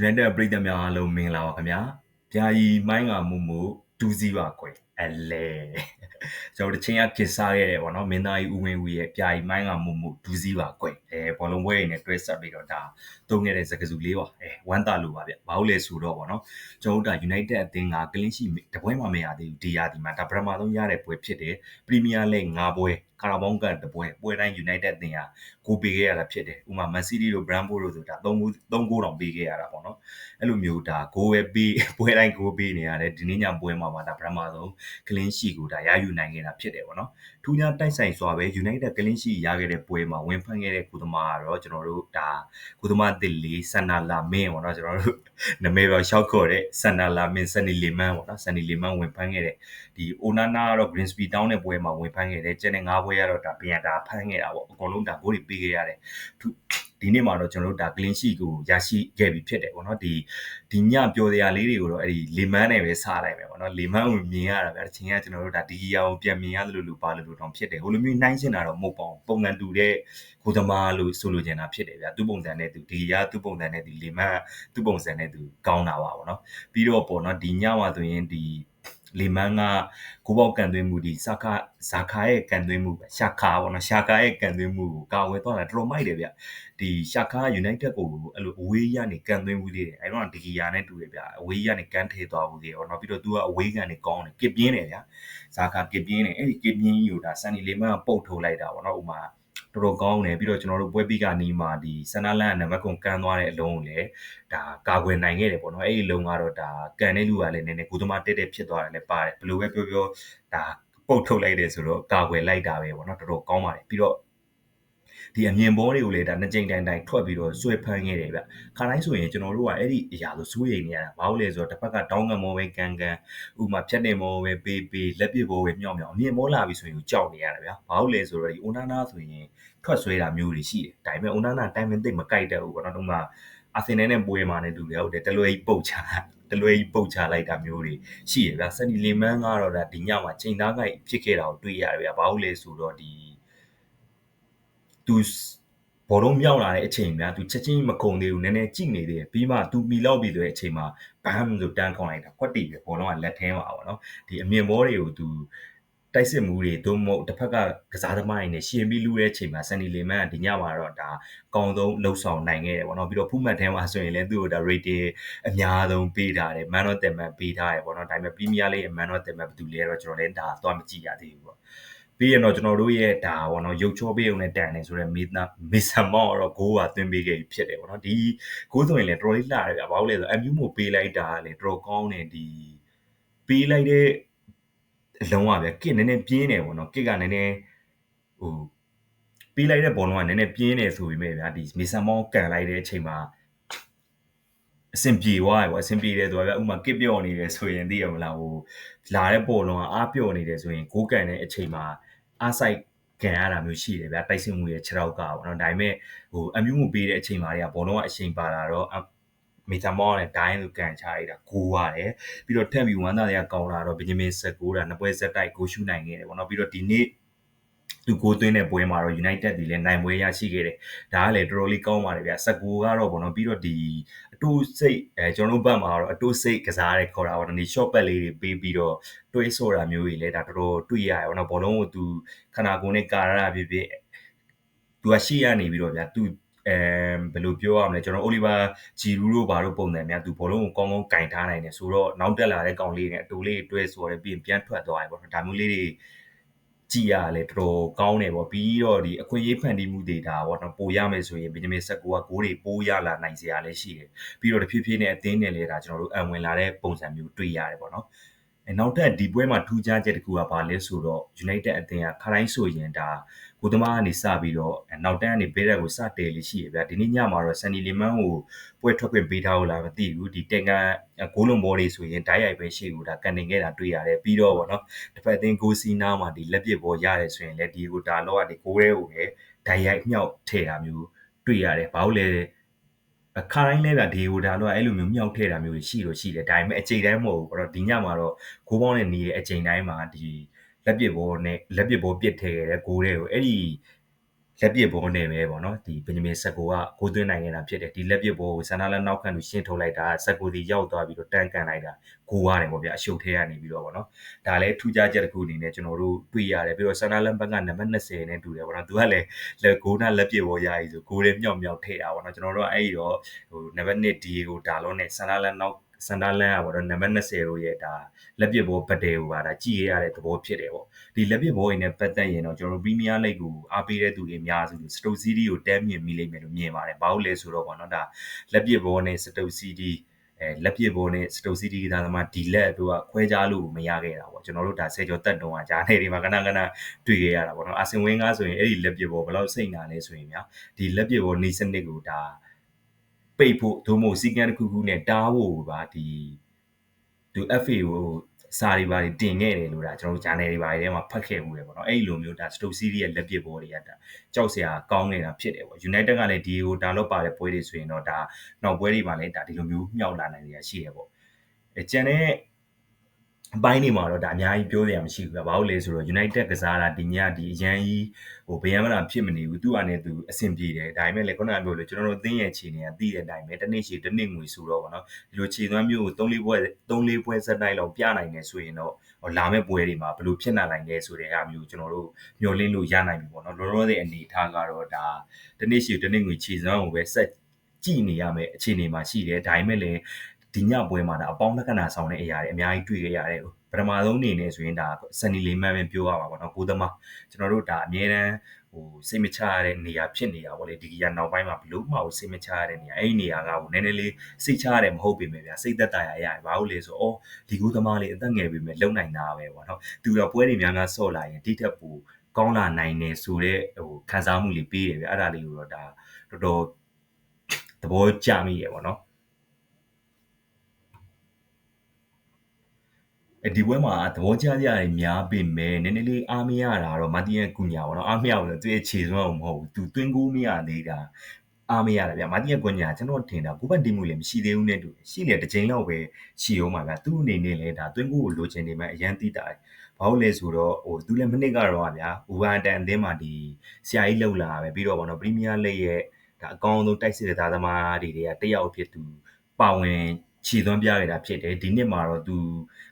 United ပရိသတ်များအားလုံးမင်္ဂလာပါခင်ဗျာ။ဗျာကြီးမိုင်းကမှုမှုဒူးစီးပါကွယ်အလဲကျွန်တော်တချင်းကကစ်စားခဲ့တယ်ပေါ့နော်မင်းသားကြီးဦးဝင်းဦးရဲ့ဗျာကြီးမိုင်းကမှုမှုဒူးစီးပါကွယ်အဲဘောလုံးပွဲတွေနဲ့တွဲဆက်ပြီးတော့ဒါတုံးခဲ့တဲ့စကားစုလေးပါအဲဝမ်းတာလို့ပါဗျဘာလို့လဲဆိုတော့ပေါ့နော်ကျွန်တော်တို့ဒါ United အသင်းကကလင်းရှိတပွဲမှမရသေးဘူးဒီရာဒီမှာဒါပထမဆုံးရတဲ့ပွဲဖြစ်တယ်ပရီးမီးယားလိဂ်၅ပွဲ ကာရာဘောင်းကတ်တပွဲပွဲတိုင်း United အသင်းဟာကိုပေးခဲ့ရတာဖြစ်တယ်ဥပမာ Man City တို့ Brentford တို့ဆိုဒါ3 3ဂိုးတောင်ပေးခဲ့ရတာပေါ့နော်အဲ့လိုမျိုးဒါဂိုးပဲပေးပွဲတိုင်းဂိုးပေးနေရတယ်ဒီနေ့ညပွဲမှာမှာဒါပထမဆုံး clean sheet ကိုဒါရယူနိုင်ခဲ့တာဖြစ်တယ်ပေါ့နော်ထူးခြားတိုက်ဆိုင်စွာပဲ United clean sheet ရခဲ့တဲ့ပွဲမှာဝင်ဖန်ခဲ့တဲ့ကုသမာကတော့ကျွန်တော်တို့ဒါကုသမာတစ်လီဆန်နာလာမင်းပေါ့နော်ကျွန်တော်တို့နာမည်တော့ရှောက်ခေါ်တဲ့ဆန်နာလာမင်းဆန်နီလီမန်ပေါ့နော်ဆန်နီလီမန်ဝင်ဖန်ခဲ့တဲ့ဒီအိုနာနာကတော့ Greensby Town တဲ့ပွဲမှာဝင်ဖန်ခဲ့တယ်ကျန်တဲ့၅ပွဲကတော့ဒါပြန်တာဖန်ခဲ့တာပေါ့အကုန်လုံးဒါဂိုးတွေပေးခဲ့ရတယ်ဒီနေ့မှာတော့ကျွန်တော်တို့ဒါ clean sheet ကိုရရှိခဲ့ပြီဖြစ်တယ်ပေါ့နော်ဒီဒီညပြောစရာလေးတွေကိုတော့အဲ့ဒီလေမန်းနဲ့ပဲစားလိုက်မယ်ပေါ့နော်လေမန်းကိုမြင်ရတာဗျာတချင်ကကျွန်တော်တို့ဒါဒီဂီယာကိုပြန်မြင်ရတယ်လို့လို့ပါလို့လို့တောင်ဖြစ်တယ်ဟိုလိုမျိုးနှိုင်းစင်တာတော့မဟုတ်ပါဘူးပုံစံတူတဲ့ကိုသမားလို့ဆိုလိုချင်တာဖြစ်တယ်ဗျာသူ့ပုံစံနဲ့သူဒီဂီယာသူ့ပုံစံနဲ့ဒီလေမန်းသူ့ပုံစံနဲ့သူကောင်းတာပါပေါ့နော်ပြီးတော့ပေါ့နော်ဒီညမှာဆိုရင်ဒီ လီမန်ကကိုပေါက်ကန်သွင်းမှုဒီစာခဇာခါရဲ့ကန်သွင်းမှုပဲရှာခါပေါ့နော်ရှာခါရဲ့ကန်သွင်းမှုကိုကာဝယ်သွားတာတော်တော်မိုက်တယ်ဗျဒီရှာခါ United ကိုအဲ့လိုအဝေးရနေကန်သွင်းမှုလေးတယ်အဲ့တော့ဒီဂီယာနဲ့တူတယ်ဗျအဝေးရနေကန်ထဲသွားမှုလေးပေါ့နော်ပြီးတော့သူကအဝေးကန်နေကောင်းတယ်ကစ်ပြင်းတယ်ဗျဇာခါကစ်ပြင်းတယ်အဲ့ဒီကစ်ပြင်းကြီးကိုဒါဆန်နီလီမန်ကပုတ်ထုတ်လိုက်တာပေါ့နော်ဥမာ တော်တော်ကောင်းတယ်ပြီးတော့ကျွန်တော်တို့ပွဲပြီးကနီးမှာဒီဆန္ဒလန်နံပါတ်ကုန်ကန်သွားတဲ့အလုံးကိုလည်းဒါကာကွယ်နိုင်ခဲ့တယ်ပေါ့နော်အဲ့ဒီလုံးကတော့ဒါကန်တဲ့လူကလည်းနည်းနည်းကိုသမားတက်တက်ဖြစ်သွားတယ်လည်းပါတယ်ဘယ်လိုပဲပြောပြောဒါပုတ်ထုတ်လိုက်တယ်ဆိုတော့ကာကွယ်လိုက်တာပဲပေါ့နော်တော်တော်ကောင်းပါတယ်ပြီးတော့ ဒီအမြင်ဘောတွေကိုလည်းဒါနှစ်ကြိမ်တိုင်တိုင်ထွက်ပြီးတော့ဆွဲဖမ်းခဲ့တယ်ဗျခါတိုင်းဆိုရင်ကျွန်တော်တို့ကအဲ့ဒီအရာလိုစိုးရိမ်နေရတာဘာလို့လဲဆိုတော့တစ်ဖက်ကတောင်းကမောပဲကန်ကန်ဥမာဖြတ်နေမောပဲပေးပေးလက်ပစ်ဘောပဲမြောက်မြောက်အမြင်မောလာပြီဆိုရင်ကြောက်နေရတာဗျာဘာလို့လဲဆိုတော့ဒီအိုနာနာဆိုရင်ထွက်ဆွဲတာမျိုးတွေရှိတယ်ဒါပေမဲ့အိုနာနာတိုင်မင်သိမ့်မကြိုက်တတ်ဘူးပေါ့နော်တော့မှအာဆင်နယ်နဲ့ပွဲမှာနဲ့တူတယ်ဟုတ်တယ်တလွဲကြီးပုတ်ချတလွဲကြီးပုတ်ချလိုက်တာမျိုးတွေရှိရဗျာစနီလီမန်ကတော့ဒါဒီညမှာချိန်သားကြိုက်ဖြစ်ခဲ့တာကိုတွေ့ရတယ်ဗျာဘာလို့လဲဆိုတော့ဒီ သူဘောလုံးမြောက်လာတဲ့အချိန်များသူချက်ချင်းမကုံသေးဘူးနည်းနည်းကြည့်နေသေးတယ်ပြီးမှသူမီလောက်ပြီးဆိုတဲ့အချိန်မှာဘမ်ဆိုတန်းခေါင်းလိုက်တာကွက်တီပဲဘောလုံးကလက်ထဲမှာပေါ့နော်ဒီအမြင်ဘောတွေကိုသူတိုက်စစ်မှုတွေသို့မဟုတ်တစ်ဖက်ကကစားသမားတွေနဲ့ရှင်ပြီးလူတဲ့အချိန်မှာဆန်နီလီမန်ကဒီညမှာတော့ဒါအကောင်းဆုံးလှုပ်ဆောင်နိုင်ခဲ့တယ်ပေါ့နော်ပြီးတော့ဖူးမှတ်ထဲမှာဆိုရင်လည်းသူ့ကိုဒါ rating အများဆုံးပေးထားတယ် man of the match ပေးထားတယ်ပေါ့နော်ဒါပေမဲ့ Premier League man of the match ဘယ်သူလဲတော့ကျွန်တော်လည်းဒါသွားမကြည့်ရသေးဘူးပေါ့ ပြီးရင်တော့ကျွန်တော်တို့ရဲ့ဒါပေါ့နော်ရုပ်ချောပေးုံနဲ့တန်နေဆိုတော့မေနာမေဆန်မောတော့ဂိုးကသွင်းပေးခဲ့ပြီဖြစ်တယ်ပေါ့နော်ဒီဂိုးဆိုရင်လည်းတော်တော်လေးလှတယ်ဗျာဘာလို့လဲဆိုတော့ MU မို့ပေးလိုက်တာလည်းတော်တော်ကောင်းတယ်ဒီပေးလိုက်တဲ့အလုံးကဗျကစ်နည်းနည်းပြင်းတယ်ပေါ့နော်ကစ်ကနည်းနည်းဟိုပေးလိုက်တဲ့ဘောလုံးကနည်းနည်းပြင်းတယ်ဆိုပေမဲ့ဗျာဒီမေဆန်မောကန်လိုက်တဲ့အချိန်မှာ အဆင်ပြေသွားတယ်ပေါ့အဆင်ပြေတယ်ဆိုတော့ဥမာကစ်ပြော့နေတယ်ဆိုရင်သိရမလားဟိုလာတဲ့ပေါ်လုံးကအားပြော့နေတယ်ဆိုရင်ဂိုးကန်တဲ့အချိန်မှာအားဆိုင်ကန်ရတာမျိုးရှိတယ်ဗျာတိုက်စစ်မှုရဲ့ခြေထောက်ကပေါ့နော်ဒါပေမဲ့ဟိုအမျိုးမှုပေးတဲ့အချိန်မှာတွေကဘောလုံးကအချိန်ပါလာတော့မီတာမောနဲ့ဒိုင်းလိုကန်ချလိုက်တာကိုရတယ်ပြီးတော့ထက်ပြီးဝမ်းသားတွေကကောင်းလာတော့ဘင်ဂျမင်ဆက်ကိုတာနှစ်ပွဲဆက်တိုက်ကိုရှုနိုင်ခဲ့တယ်ပေါ့နော်ပြီးတော့ဒီနေ့ သူကိုသွင်းတဲ့ပွဲမှာတော့ United ဒီလည်းနိုင်ပွဲရရှိခဲ့တယ်။ဒါကလည်းတော်တော်လေးကောင်းပါတယ်ဗျ။19ကတော့ပေါ့နော်ပြီးတော့ဒီအတိုးစိတ်အဲကျွန်တော်တို့ဘက်မှာတော့အတိုးစိတ်ကစားရဲခေါ်တာပေါ့နော်ဒီ short pad လေးတွေပေးပြီးတော့တွေးဆိုတာမျိုးကြီးလဲဒါတော်တော်တွေ့ရတယ်ပေါ့နော်ဘောလုံးကိုသူခနာကိုနဲ့ကာရတာဖြစ်ဖြစ်သူကရှေ့ရနေပြီးတော့ဗျာသူအဲဘယ်လိုပြောရမလဲကျွန်တော်အိုလီဗာဂျီရူတို့ဘာလို့ပုံစံများသူဘောလုံးကိုကောင်းကောင်းကင်ထားနိုင်တယ်ဆိုတော့နောက်တက်လာတဲ့ကောင်လေးနဲ့အတူလေးတွဲဆိုရဲပြီးရင်ပြန်ထွက်သွားတယ်ပေါ့နော်ဒါမျိုးလေးတွေ ကြည်ရလဲတော်တော်ကောင်းတယ်ပေါ့ပြီးတော့ဒီအခွင့်အရေးဖန်တီးမှုတွေဒါပေါ့နော်ပိုရမယ်ဆိုရင်ဘင်ဂျမင်ဆက်ကိုကဂိုးတွေပိုးရလာနိုင်စရာလည်းရှိတယ်ပြီးတော့တဖြည်းဖြည်းနဲ့အသင်းနဲ့လည်းဒါကျွန်တော်တို့အံဝင်လာတဲ့ပုံစံမျိုးတွေ့ရတယ်ပေါ့နော်အဲ နောက်ထပ်ဒီပွဲမှာထူးခြားချက်တစ်ခုကဘာလဲဆိုတော့ United အသင်းကခတိုင်းဆိုရင်ဒါကိုသမားကနေစပြီးတော့နောက်တန်းကနေဘေးရက်ကိုစတယ်လေးရှိရဗျာဒီနေ့ညမှာတော့ဆန်နီလီမန်ကိုပွဲထွက်ခွင့်ပေးထားလို့လားမသိဘူးဒီတန်ကန်ဂိုးလုံးဘောတွေဆိုရင်ဓာတ်ရိုက်ပဲရှိဘူးဒါကန်နေခဲ့တာတွေ့ရတယ်ပြီးတော့ဗောနော်တစ်ဖက်အသင်းဂိုးစီနားမှာဒီလက်ပစ်ဘောရတယ်ဆိုရင်လည်းဒီကိုဒါလောကဒီဂိုးရဲကိုပဲဓာတ်ရိုက်မြောက်ထည့်တာမျိုးတွေ့ရတယ်ဘာလို့လဲအ ခါတိုင်းလဲကဒီဟိုဒါတော့အဲ့လိုမျိုးမြောက်ထဲတာမျိုးရှိလို့ရှိတယ်ဒါပေမဲ့အချိန်တိုင်းမဟုတ်ဘူးအဲ့တော့ဒီညမှာတော့ဂိုးပေါင်းနဲ့နေတဲ့အချိန်တိုင်းမှာဒီလက်ပစ်ဘောနဲ့လက်ပစ်ဘောပစ်ထည့်ခဲ့တဲ့ဂိုးတွေကိုအဲ့ဒီ လက်ပစ်ဘောနဲ့ပဲပေါ့နော်ဒီဘင်ဂျမင်ဆက်ကိုကဂိုးသွင်းနိုင်ခဲ့တာဖြစ်တယ်ဒီလက်ပစ်ဘောကိုဆန်နာလန်နောက်ခံသူရှင်းထုတ်လိုက်တာဆက်ကိုဒီရောက်သွားပြီးတော့တန်းကန်လိုက်တာဂိုးရတယ်ပေါ့ဗျာအရှုပ်ထဲကနေပြီးတော့ပေါ့နော်ဒါလည်းထူးခြားချက်တစ်ခုအနေနဲ့ကျွန်တော်တို့တွေ့ရတယ်ပြီးတော့ဆန်နာလန်ဘက်ကနံပါတ်20နဲ့တူတယ်ပေါ့နော်သူကလည်းလက်ဂိုးနာလက်ပစ်ဘောရည်ဆိုဂိုးလေးမြောက်မြောက်ထည့်တာပေါ့နော်ကျွန်တော်တို့အဲ့ဒီတော့ဟိုနံပါတ်1ဒီကိုဒါလုံးနဲ့ဆန်နာလန်နောက်စန်ဒါလန်ကပေါ့နော်နံပါတ်20တို့ရဲ့ဒါလက်ပစ်ဘောဘတ်တယ်ဟိုပါဒါကြည်ရတဲ့သဘောဖြစ်တယ်ပေါ့ ဒီလက်ပစ်ဘောတွေနဲ့ပတ်သက်ရင်တော့ကျွန်တော်တို့ပရီးမီးယားလိဂ်ကိုအားပေးတဲ့သူတွေအများစုစတုတ်စီးဒီကိုတဲမြင်မိလိမ့်မယ်လို့မြင်ပါတယ်ဘာလို့လဲဆိုတော့ပေါ့နော်ဒါလက်ပစ်ဘောနဲ့စတုတ်စီးဒီအဲလက်ပြဘောနဲ့စတုစီတီကသားသမားဒီလက်တို့ကခွဲခြားလို့မရခဲ့တာပေါ့ကျွန်တော်တို့ဒါဆယ်ကျော်တက်တုံးကဂျားနေတွေမှာကနကနတွေ့ခဲ့ရတာပေါ့နော်အာဆင်ဝင်းကားဆိုရင်အဲ့ဒီလက်ပြဘောဘယ်လောက်စိတ်နာလဲဆိုရင်ဗျာဒီလက်ပြဘောနေစနစ်ကိုဒါပိတ်ဖို့သို့မဟုတ်စီကံတစ်ခုခုနဲ့တားဖို့ပါဒီသူ FA ကို စာတွေပါတင်ခဲ့တယ်လို့ဒါကျွန်တော်တို့ channel တွေပါထဲမှာဖတ်ခဲ့မှုတယ်ပေါ့နော်အဲ့လိုမျိုးဒါ Stoke City ရဲ့လက်ပစ်ဘောတွေကဒါကြောက်စရာကောင်းနေတာဖြစ်တယ်ပေါ့ United ကလည်းဒီကိုဒါတော့ပါတဲ့ပွဲတွေဆိုရင်တော့ဒါနောက်ပွဲတွေမှာလည်းဒါဒီလိုမျိုးမြောက်လာနိုင်ရရှိရပေါ့အဲကျန်တဲ့ အပိုင်းတွေမှာတော့ဒါအများကြီးပြောစရာမရှိဘူးဗျ။ဘာလို့လဲဆိုတော့ United ကစားတာဒီညဒီအရန်ကြီးဟိုဘယံမလာဖြစ်မနေဘူး။သူ့အနေနဲ့သူအဆင်ပြေတယ်။ဒါပေမဲ့လည်းခုနကပြောလို့ကျွန်တော်တို့အသင်းရဲ့ခြေနေကသိတဲ့အတိုင်းပဲတနေ့ရှည်တနေ့ငွေဆိုတော့ဗောနော်။ဒီလိုခြေသွမ်းမျိုးကို3-4ပွဲ3-4ပွဲစက်တိုင်းလောက်ပြနိုင်တယ်ဆိုရင်တော့ဟိုလာမဲ့ပွဲတွေမှာဘယ်လိုဖြစ်နိုင်လဲဆိုတဲ့အားမျိုးကျွန်တော်တို့မျှော်လင့်လို့ရနိုင်ပြီဗောနော်။လောလောဆယ်အနေထားကတော့ဒါတနေ့ရှည်တနေ့ငွေခြေစွမ်းကိုပဲဆက်ကြည့်နေရမယ်အခြေအနေမှာရှိတယ်ဒါပေမဲ့လည်း ဒီညပွဲမှာဒါအပေါင်းလက္ခဏာဆောင်တဲ့အရာတွေအများကြီးတွေ့ခဲ့ရတယ်ပထမဆုံးအနေနဲ့ဆိုရင်ဒါစနီလီမန်ပဲပြောရမှာပေါ့နော်ကိုသမားကျွန်တော်တို့ဒါအမြဲတမ်းဟိုစိတ်မချရတဲ့နေရာဖြစ်နေတာပေါ့လေဒီကရနောက်ပိုင်းမှာဘလို့မှဟိုစိတ်မချရတဲ့နေရာအဲ့ဒီနေရာကဟိုနည်းနည်းလေးစိတ်ချရတယ်မဟုတ်ပေမဲ့ဗျာစိတ်သက်သာရရတယ်ဘာလို့လဲဆိုအော်ဒီကိုသမားလေးအသက်ငယ်ပေမဲ့လုံနိုင်တာပဲပေါ့နော်သူကပွဲတွေများများဆော့လာရင်ဒီထက်ပိုကောင်းလာနိုင်တယ်ဆိုတော့ဟိုခံစားမှုလေးပေးတယ်ဗျအဲ့ဒါလေးကိုတော့ဒါတော်တော်သဘောကျမိရပေါ့နော် ဒီပွဲမှာသဘောကျစရာတွေများပေမဲ့နည်းနည်းလေးအားမရတာတော့မာတီယန်ကူညာပေါ့နော်အားမရဘူးသူရဲ့ခြေစွမ်းအောင်မဟုတ်ဘူးသူတွင်းကူးမရသေးတာအားမရတာဗျမာတီယန်ကူညာကျွန်တော်ထင်တာကိုပတ်တင်မှုလည်းမရှိသေးဘူးနဲ့တူရှိလေတစ်ချိန်လောက်ပဲရှိအောင်ပါဗျသူ့အနေနဲ့လည်းဒါတွင်းကူးကိုလိုချင်နေမှအရန်တိတာဘာလို့လဲဆိုတော့ဟိုသူလည်းမနစ်ကတော့ဗျာဥဝါတန်အသင်းမှာဒီဆရာကြီးလောက်လာပဲပြီးတော့ဗောနော်ပရီးမီးယားလိဂ်ရဲ့ဒါအကောင်းဆုံးတိုက်စစ်တဲ့သားသမားတွေကတယောက်ဖြစ်သူပါဝင် ခြေသွမ်းပြခဲ့တာဖြစ်တယ်ဒီနှစ်မှာတော့သူ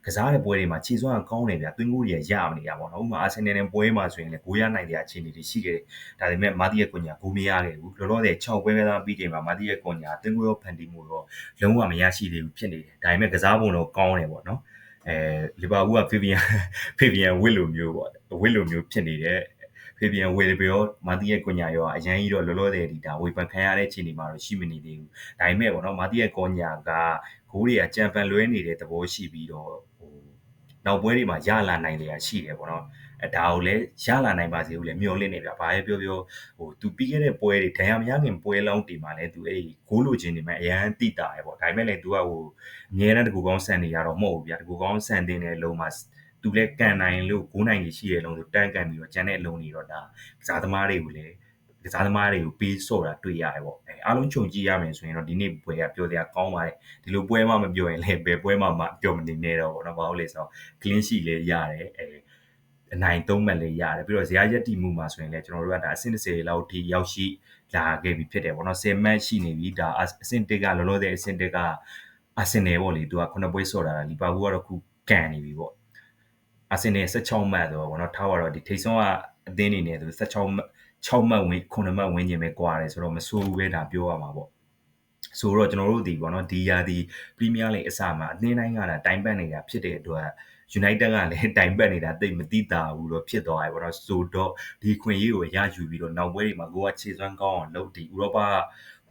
ကစားတဲ့ပွဲတွေမှာခြေစွမ်းကကောင်းတယ်ဗျာသွင်းကိုတွေရမနေတာပေါ့နော်ဥပမာအာဆင်နယ်နဲ့ပွဲမှာဆိုရင်လည်းဂိုးရနိုင်တဲ့အခြေအနေတွေရှိခဲ့တယ်ဒါပေမဲ့မာတီရဲ့ကွန်ညာဂိုးမရခဲ့ဘူးလောလောဆယ်6ပွဲကစားပြီးချိန်မှာမာတီရဲ့ကွန်ညာသွင်းကိုရောဖန်တီမှုရောလုံးဝမရရှိသေးဘူးဖြစ်နေတယ်ဒါပေမဲ့ကစားပုံတော့ကောင်းတယ်ပေါ့နော်အဲလီဗာပူးကဖေဗီယန်ဖေဗီယန်ဝစ်လိုမျိုးပေါ့ဝစ်လိုမျိုးဖြစ်နေတယ် ဖေဗီယန်ဝေလဘီရောမာတီရဲ့ကွန်ညာရောအရန်ကြီးတော့လောလောဆယ်ဒီဒါဝေဖန်ခံရတဲ့အခြေအနေမှာတော့ရှိမနေသေးဘူးဒါပေမဲ့ပေါ့နော်မာတီရဲ့ကွန်ညာကဂိုးတွေကကြံပန်လွဲနေတဲ့သဘောရှိပြီးတော့ဟိုနောက်ပွဲတွေမှာရလာနိုင်တယ်ရှိတယ်ပေါ့နော်အဲဒါကိုလည်းရလာနိုင်ပါစေလို့လည်းမျှော်လင့်နေပြဘာပဲပြောပြောဟိုသူပြီးခဲ့တဲ့ပွဲတွေဒဏ်ရာမရခင်ပွဲလောင်းတီမှာလည်းသူအဲ့ဒီဂိုးလိုချင်နေမှအရန်တိတာရပေါ့ဒါပေမဲ့လည်းသူကဟိုအများနဲ့တကူကောင်းဆန်နေရတော့မဟုတ်ဘူးဗျာတကူကောင်းဆန်တင်တဲ့လုံးမှာ သူလည်းကန်နိုင်လို့ဂိုးနိုင်ကြီးရှိရဲ့လုံးဆိုတန်းကန်ပြီးတော့ကျန်တဲ့အလုံးတွေတော့ဒါကစားသမားတွေကိုလည်းကစားသမားတွေကိုပေးဆော့တာတွေ့ရတယ်ပေါ့အဲအားလုံးခြုံကြည့်ရမယ်ဆိုရင်တော့ဒီနေ့ပွဲကပြောစရာကောင်းပါတယ်ဒီလိုပွဲမှမပြောရင်လည်းဘယ်ပွဲမှမပြောမနေနဲ့တော့ပေါ့နော်ဘာလို့လဲဆိုတော့ clean sheet လေးရတယ်အဲအနိုင်သုံးမှတ်လေးရတယ်ပြီးတော့ဇရာရက်တီမှုမှာဆိုရင်လည်းကျွန်တော်တို့ကဒါအဆင့်30လောက်ထိရောက်ရှိလာခဲ့ပြီဖြစ်တယ်ပေါ့နော်10မှတ်ရှိနေပြီဒါအဆင့်1ကလောလောဆယ်အဆင့်1ကအာဆင်နယ်ပေါ့လေသူက9ပွဲဆော့တာလီဗာပူးကတော့ခုကန်နေပြီပေါ့ အာဆင်နယ်16မှတ်ဆိုတော့ဗောနော်ထားပါတော့ဒီထိတ်ဆုံးကအသင်းနေနေသူ16မှတ်6မှတ်ဝင်း9မှတ်ဝင်းကျင်ပဲကွာတယ်ဆိုတော့မဆိုးဘူးပဲဒါပြောရမှာပေါ့ဆိုတော့ကျွန်တော်တို့ဒီပေါ့နော်ဒီယာဒီပရီးမီးယားလိဂ်အစမှာအသင်းတိုင်းကတာတိုင်ပတ်နေတာဖြစ်တဲ့အတွက် United ကလည်းတိုင်ပတ်နေတာတိတ်မတိတာဘူးတော့ဖြစ်သွားပြီပေါ့နော်ဆိုတော့ဒီခွင့်ရေးကိုရယူပြီးတော့နောက်ပွဲတွေမှာကိုကခြေစွမ်းကောင်းအောင်လုပ်ဒီဥရောပ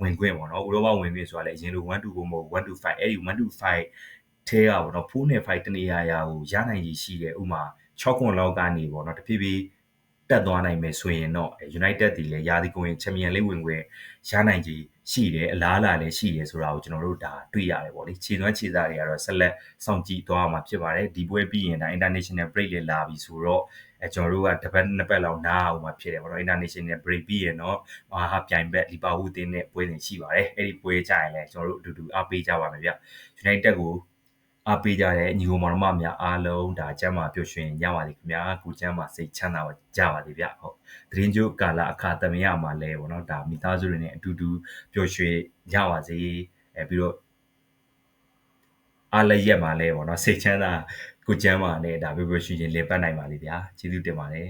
ဝင်ခွင့်ပေါ့နော်ဥရောပဝင်ခွင့်ဆိုတာလည်းအရင်လို1 2ကိုမဟုတ်1 2 5အဲ့ဒီ1 2 5 ထဲကပေါ့နော်4နဲ့5တနေရာရာကိုရနိုင်ရည်ရှိတယ်ဥမာ6ခွန်လောက်ကနေပေါ့နော်တဖြည်းဖြည်းတက်သွားနိုင်မယ်ဆိုရင်တော့ United ဒီလည်းရာသီကုန်ရင်ချန်ပီယံလိဝင်ခွင့်ရနိုင်ကြီးရှိတယ်အလားအလာလည်းရှိတယ်ဆိုတာကိုကျွန်တော်တို့ဒါတွေ့ရတယ်ပေါ့လေခြေသွမ်းခြေသားတွေကတော့ဆက်လက်စောင့်ကြည့်သွားမှာဖြစ်ပါတယ်ဒီပွဲပြီးရင်ဒါ international break လည်းလာပြီဆိုတော့အဲကျွန်တော်တို့ကတစ်ပတ်နှစ်ပတ်လောက်နားအောင်မှာဖြစ်တယ်ပေါ့နော် international break ပြီးရင်တော့အာဟာပြိုင်ဘက်လီဗာပူးတင်းနဲ့ပွဲစဉ်ရှိပါတယ်အဲ့ဒီပွဲကြရင်လည်းကျွန်တော်တို့အတူတူအားပေးကြပါမယ်ဗျ United ကို အားပေးကြတဲ့ညီကိုမောင်နှမများအားလုံးဒါကျမ်းမာပျော်ရွှင်ကြပါစေခင်ဗျာကိုကျမ်းမာစိတ်ချမ်းသာကြပါစေဗျဟုတ်သတင်းကြိုးကာလအခါသမယမှာလဲပေါ့နော်ဒါမိသားစုတွေနဲ့အတူတူပျော်ရွှင်ကြပါစေအဲပြီးတော့အားလည်းရက်မှာလဲပေါ့နော်စိတ်ချမ်းသာကိုကျမ်းမာနဲ့ဒါပျော်ပျော်ရွှင်ရွှင်လည်ပတ်နိုင်ပါလေဗျာကျေးဇူးတင်ပါတယ်